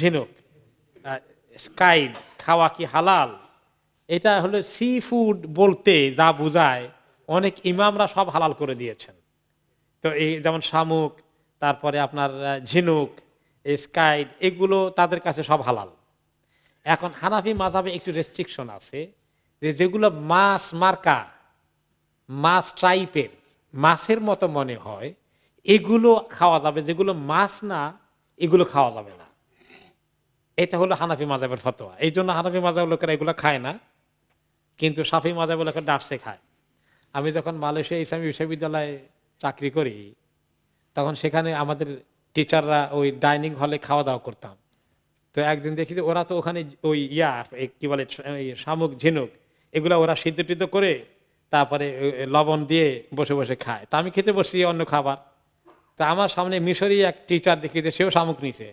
ঝিনুক স্কাইড খাওয়া কি হালাল? এটা হলো সি ফুড বলতে যা বোঝায়, অনেক ইমামরা সব হালাল করে দিয়েছেন। তো এই যেমন শামুক, তারপরে আপনার ঝিনুক স্কাইড এগুলো তাদের কাছে সব হালাল। এখন হানাফি মাঝাবে একটু রেস্ট্রিকশন আছে যে যেগুলো মাছ মার্কা, মাছ টাইপের মাছের মতো মনে হয়, এগুলো খাওয়া যাবে, যেগুলো মাছ না, এগুলো খাওয়া যাবে না। এটা হলো হানাফি মাজাবের ফতোয়া। এই জন্য হানাফি মাজাব লোকেরা এগুলো খায় না, কিন্তু সাফি মাজাব লোকের ডাটসে খায়। আমি যখন মালয়েশিয়া ইসলামী বিশ্ববিদ্যালয়ে চাকরি করি, তখন সেখানে আমাদের টিচাররা ওই ডাইনিং হলে খাওয়া দাওয়া করতাম। তো একদিন দেখি যে ওরা তো ওখানে ওই ইয়া কি বলে শামুক, ঝিনুক, এগুলো ওরা সিদ্ধ টিদ্ধ করে তারপরে লবণ দিয়ে বসে বসে খায়। তা আমি খেতে বসছি অন্য খাবার। তা আমার সামনে মিশরি এক টিচার দেখি যে সেও শামুক নিছে।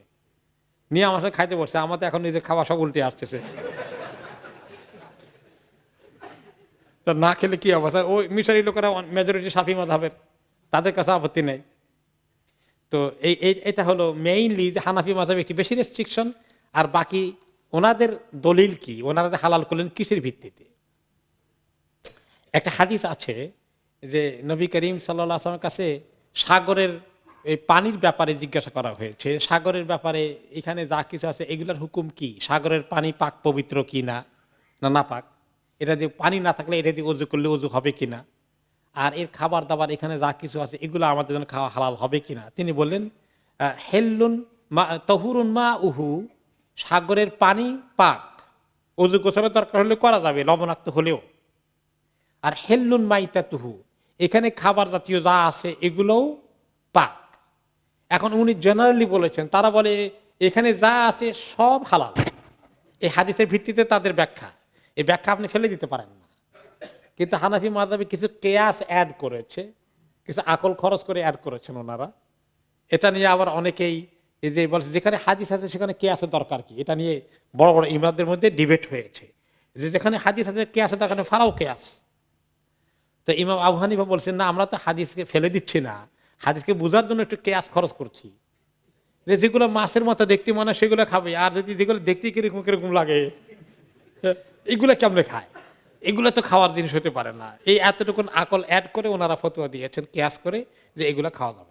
নিয়ে আমার সাথে খাইতে বসছে, আমার তো এখন নিজের খাওয়া সব উল্টে আসতেছে। তো না খেলে কি অবস্থা? ওই মিশরি লোকেরা মেজরিটি সাফি মজাবের তাদের কাছে আপত্তি নেই। তো এই এটা হলো মেইনলি যে হানাফি মাজাব একটি বেশি রেস্ট্রিকশন আর বাকি ওনাদের দলিল কি? ওনারা হালাল করলেন কিসের ভিত্তিতে? একটা হাদিস আছে যে নবী করিম সাল্লাহ আসলামের কাছে সাগরের এই পানির ব্যাপারে জিজ্ঞাসা করা হয়েছে, সাগরের ব্যাপারে এখানে যা কিছু আছে, এগুলোর হুকুম কি? সাগরের পানি পাক পবিত্র কি না? না না পাক। এটা দিয়ে পানি না থাকলে এটা দিয়ে অজু করলে অজু হবে কি না? আর এর খাবার দাবার এখানে যা কিছু আছে, এগুলো আমাদের জন্য খাওয়া হালাল হবে কিনা তিনি বললেন হেল্লুন মা, তহুরুন মা উহু, সাগরের পানি পাক। অজু গোসলের দরকার হলে করা যাবে, লবণাক্ত হলেও। আর হেল্লুন মাইতা তুহু এখানে খাবার জাতীয় যা আছে, এগুলোও পাক। এখন উনি জেনারেলি বলেছেন, তারা বলে, এখানে যা আছে সব হালাল। এই হাদিসের ভিত্তিতে তাদের ব্যাখ্যা। এই ব্যাখ্যা আপনি ফেলে দিতে পারেন না। কিন্তু হানাফি মাদাবি কিছু কেয়াস অ্যাড করেছে, কিছু আকল খরচ করে অ্যাড করেছেন ওনারা। এটা নিয়ে আবার অনেকেই এই যে বলছে, যেখানে হাদিস আছে, সেখানে কেয়াসের দরকার কি? এটা নিয়ে বড় বড় ইমামদের মধ্যে ডিবেট হয়েছে। যে যেখানে হাদিস আছে, কেয়াসের দরকার ফারাও কেয়াস। তো ইমাম আবু হানিফা বলছেন, না, আমরা তো হাদিসকে ফেলে দিচ্ছি না। হাদিসকে বোঝার জন্য একটু কেয়াস খরচ করছি। যে যেগুলো মাছের মতো দেখতে মনে সেগুলো খাবে, আর যদি যেগুলো দেখতে কীরকম কীরকম লাগে, এগুলো কেমনে খায়? এগুলো তো খাওয়ার জিনিস হতে পারে না। এই এতটুকুন আকল অ্যাড করে ওনারা ফতোয়া দিয়েছেন, কেয়াস করে যে এগুলো খাওয়া যাবে।